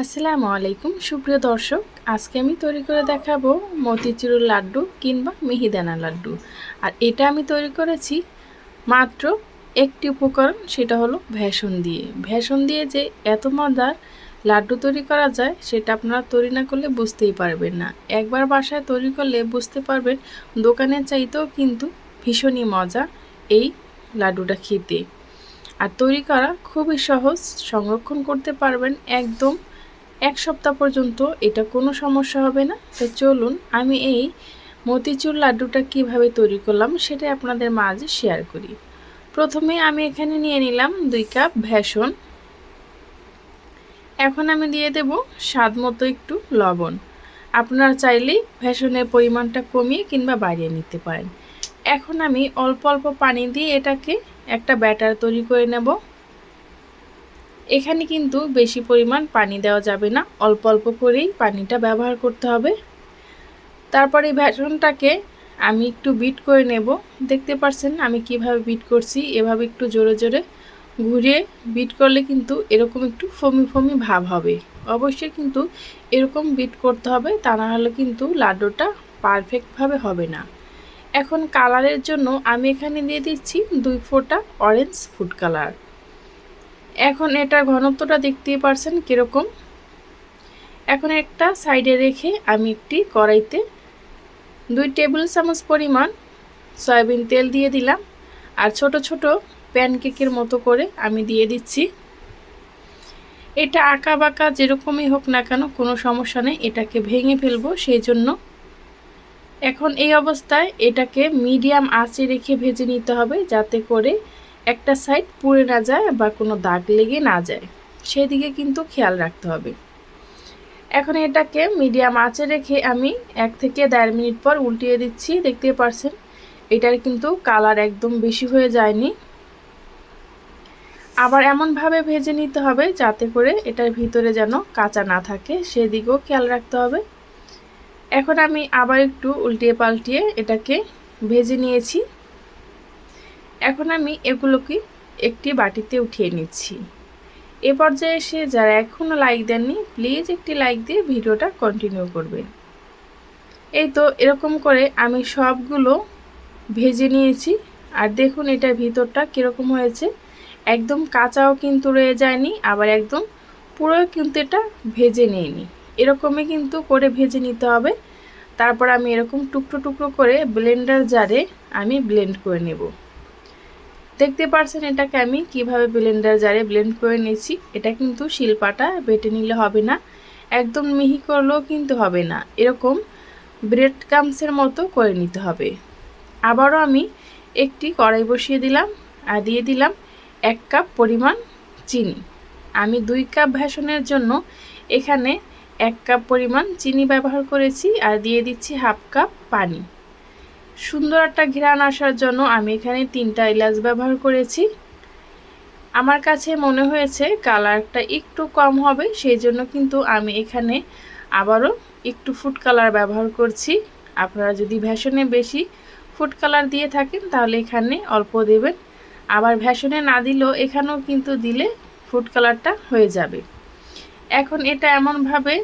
আসসালামু আলাইকুম, সুপ্রিয় দর্শক। আজকে আমি তৈরি করে দেখাবো মতিচুরের লাড্ডু কিংবা মিহিদানা লাড্ডু। আর এটা আমি তৈরি করেছি মাত্র একটি উপকরণ, সেটা হলো ভেষণ দিয়ে। ভেষণ দিয়ে যে এত মজার লাড্ডু তৈরি করা যায়, সেটা আপনারা তৈরি না করলে বুঝতেই পারবেন না। একবার বাসায় তৈরি করলে বুঝতে পারবেন, দোকানের চাইতেও কিন্তু ভীষণই মজা এই লাড্ডুটা খেতে। আর তৈরি করা খুবই সহজ, সংরক্ষণ করতে পারবেন একদম এক সপ্তাহ পর্যন্ত এটা কোনো সমস্যা হবে না। তো চলুন, আমি এই মতিচুর লাড্ডুটা কীভাবে তৈরি করলাম সেটা আপনাদের মাঝে শেয়ার করি। প্রথমে আমি এখানে নিয়ে নিলাম দুই কাপ ভেষণ। এখন আমি দিয়ে দেব স্বাদ মতো একটু লবণ। আপনারা চাইলেই ভেষণের পরিমাণটা কমিয়ে কিংবা বাড়িয়ে নিতে পারেন। এখন আমি অল্প অল্প পানি দিয়ে এটাকে একটা ব্যাটার তৈরি করে নেব। এখানে কিন্তু বেশি পরিমাণ পানি দেওয়া যাবে না। অল্প অল্প করেই পানিটা ব্যবহার করতে হবে। তারপরে ভ্যাসনটাকে আমি একটু বিট করে নেব। দেখতে পাচ্ছেন আমি কীভাবে বিট করছি? এভাবে একটু জোরে জোরে ঘুরিয়ে বিট করলে কিন্তু এরকম একটু ফমি ফমি ভাব হবে। অবশ্যই কিন্তু এরকম বিট করতে হবে, তা না হলে কিন্তু লাড্ডুটা পারফেক্টভাবে হবে না। এখন কালারের জন্য আমি এখানে দিয়ে দিচ্ছি দুই ফোঁটা অরেঞ্জ ফুড কালার এখন এটার ঘনত্বটা দেখতেই পারছেন কীরকম। এখন একটা সাইডে রেখে আমি একটি কড়াইতে দুই টেবিল চামচ পরিমাণ সয়াবিন তেল দিয়ে দিলাম আর ছোট ছোট প্যানকেকের মতো করে আমি দিয়ে দিচ্ছি। এটা আঁকা বাঁকা যেরকমই হোক না কেন কোনো সমস্যা নেই, এটাকে ভেঙে ফেলব সেই জন্য। এখন এই অবস্থায় এটাকে মিডিয়াম আঁচে রেখে ভেজে নিতে হবে যাতে করে একটা সাইড পুড়ে না যায় বা কোনো দাগ লেগে না যায়, সেদিকে কিন্তু খেয়াল রাখতে হবে। এখন এটাকে মিডিয়াম আঁচে রেখে আমি এক থেকে দেড় মিনিট পর উল্টিয়ে দিচ্ছি দেখতে পারছেন? এটার কিন্তু কালার একদম বেশি হয়ে যায়নি। আবার এমনভাবে ভেজে নিতে হবে যাতে করে এটার ভিতরে যেন কাঁচা না থাকে, সেদিকেও খেয়াল রাখতে হবে। এখন আমি আবার একটু উল্টিয়ে পাল্টিয়ে এটাকে ভেজে নিয়েছি। এখন আমি এগুলোকে একটি বাটিতে উঠিয়ে নিচ্ছি। এ পর্যায়ে এসে যারা এখনও লাইক দেননি প্লিজ একটি লাইক দিয়ে ভিডিওটা কন্টিনিউ করবেন। এই তো এরকম করে আমি সবগুলো ভেজে নিয়েছি। আর দেখুন এটার ভিতরটা কীরকম হয়েছে। একদম কাঁচাও কিন্তু রয়ে যায়নি, আবার একদম পুরো কিন্তু এটা ভেজে নিইনি। এরকমই কিন্তু করে ভেজে নিতে হবে। তারপর আমি এরকম টুকরো টুকরো করে ব্লেন্ডার জারে আমি ব্লেন্ড করে নেব। দেখতে পারছেন এটাকে আমি কীভাবে ব্লেন্ডার জারে ব্লেন্ড করে নিয়েছি। এটা কিন্তু শিল্পাটা বেটে নিলে হবে না, একদম মিহি করলেও কিন্তু হবে না। এরকম ব্রেড কামসের মতো করে নিতে হবে। আবারও আমি একটি কড়াই বসিয়ে দিলাম আর দিয়ে দিলাম এক কাপ পরিমাণ চিনি। আমি দুই কাপ ভ্যাসনের জন্য এখানে এক কাপ পরিমাণ চিনি ব্যবহার করেছি আর দিয়ে দিচ্ছি হাফ কাপ পানি। সুন্দর একটা ঘ্রাণ আসার জন্য আমি এখানে তিনটা এলাচ ব্যবহার করেছি। আমার কাছে মনে হয়েছে কালারটা একটু কম হবে, সেই জন্য কিন্তু আমি এখানে আবারও একটু ফুড কালার ব্যবহার করছি। আপনারা যদি ভ্যাসনে বেশি ফুড কালার দিয়ে থাকেন, তাহলে এখানে অল্প দেবেন। আবার ভ্যাসনে না দিলেও এখানেও কিন্তু দিলে ফুড কালারটা হয়ে যাবে। এখন এটা এমনভাবে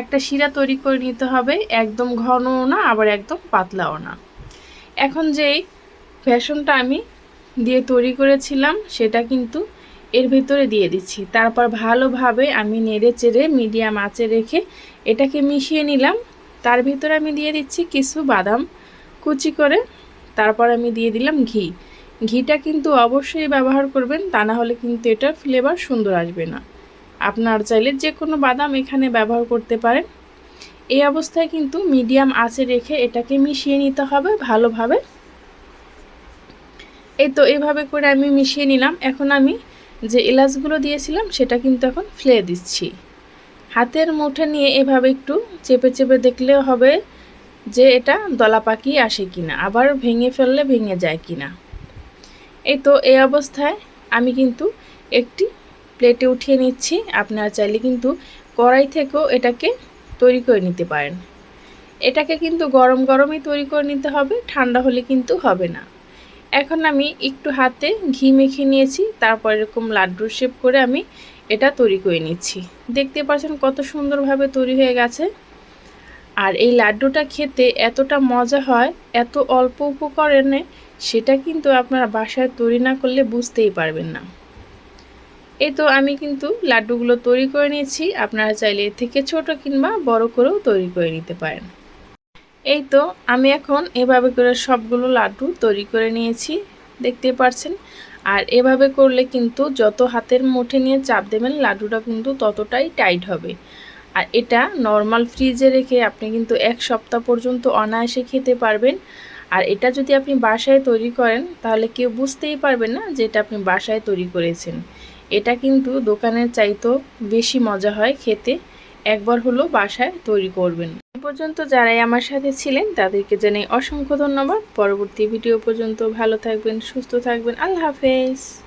একটা শিরা তৈরি করে নিতে হবে, একদম ঘনও না, আবার একদম পাতলাও না। এখন যেই ফ্যাশনটা আমি দিয়ে তৈরি করেছিলাম, সেটা কিন্তু এর ভিতরে দিয়ে দিচ্ছি। তারপর ভালোভাবে আমি নেড়ে চেড়ে মিডিয়াম আঁচে রেখে এটাকে মিশিয়ে নিলাম। তার ভিতরে আমি দিয়ে দিচ্ছি কিছু বাদাম কুচি করে। তারপর আমি দিয়ে দিলাম ঘি। ঘিটা কিন্তু অবশ্যই ব্যবহার করবেন, তা না হলে কিন্তু এটা ফ্লেভার সুন্দর আসবে না। আপনার চাইলে যে কোনো বাদাম এখানে ব্যবহার করতে পারেন। এই অবস্থায় কিন্তু মিডিয়াম আঁচে রেখে এটাকে মিশিয়ে নিতে হবে ভালোভাবে। এই তো এইভাবে করে আমি মিশিয়ে নিলাম। এখন আমি যে এলাচগুলো দিয়েছিলাম, সেটা কিন্তু এখন ফেলে দিচ্ছি। হাতের মুঠে নিয়ে এভাবে একটু চেপে চেপে দেখলেও হবে যে এটা দলা পাকি আসে কিনা, আবার ভেঙে ফেললে ভেঙে যায় কিনা। এই তো এই অবস্থায় আমি কিন্তু একটি প্লেটে উঠিয়ে নিচ্ছি। আপনারা চাইলে কিন্তু কড়াই থেকেও এটাকে তৈরি করে নিতে পারেন। এটাকে কিন্তু গরম গরমই তৈরি করে নিতে হবে, ঠান্ডা হলে কিন্তু হবে না। এখন আমি একটু হাতে ঘি মেখে নিয়েছি, তারপর এরকম লাড্ডুর শেপ করে আমি এটা তৈরি করে নিচ্ছি। দেখতে পাচ্ছেন কত সুন্দরভাবে তৈরি হয়ে গেছে। আর এই লাড্ডুটা খেতে এতটা মজা হয়, এত অল্প উপকরণে, সেটা কিন্তু আপনারা বাসায় তৈরি না করলে বুঝতেই পারবেন না। এই তো আমি কিন্তু লাড্ডুগুলো তৈরি করে নিয়েছি। আপনারা চাইলে এর থেকে ছোট কিংবা বড় করেও তৈরি করে নিতে পারেন। এই তো আমি এখন এভাবে করে সবগুলো লাড্ডু তৈরি করে নিয়েছি দেখতে পাচ্ছেন আর এভাবে করলে কিন্তু যত হাতের মুঠে নিয়ে চাপ দেবেন, লাড্ডুটা কিন্তু ততটাই টাইট হবে। আর এটা নর্মাল ফ্রিজে রেখে আপনি কিন্তু এক সপ্তাহ পর্যন্ত অনায়াসে খেতে পারবেন। আর এটা যদি আপনি বাসায় তৈরি করেন, তাহলে কেউ বুঝতেই পারবেন না যে এটা আপনি বাসায় তৈরি করেছেন। এটা কিন্তু দোকানের চাইতেও বেশি মজা হয় খেতে। একবার হলো বাসায় তৈরি করবেন। এ পর্যন্ত যারাই আমার সাথে ছিলেন, তাদেরকে জানাই অসংখ্য ধন্যবাদ। পরবর্তী ভিডিও পর্যন্ত ভালো থাকবেন, সুস্থ থাকবেন। আল্লাহ হাফেজ।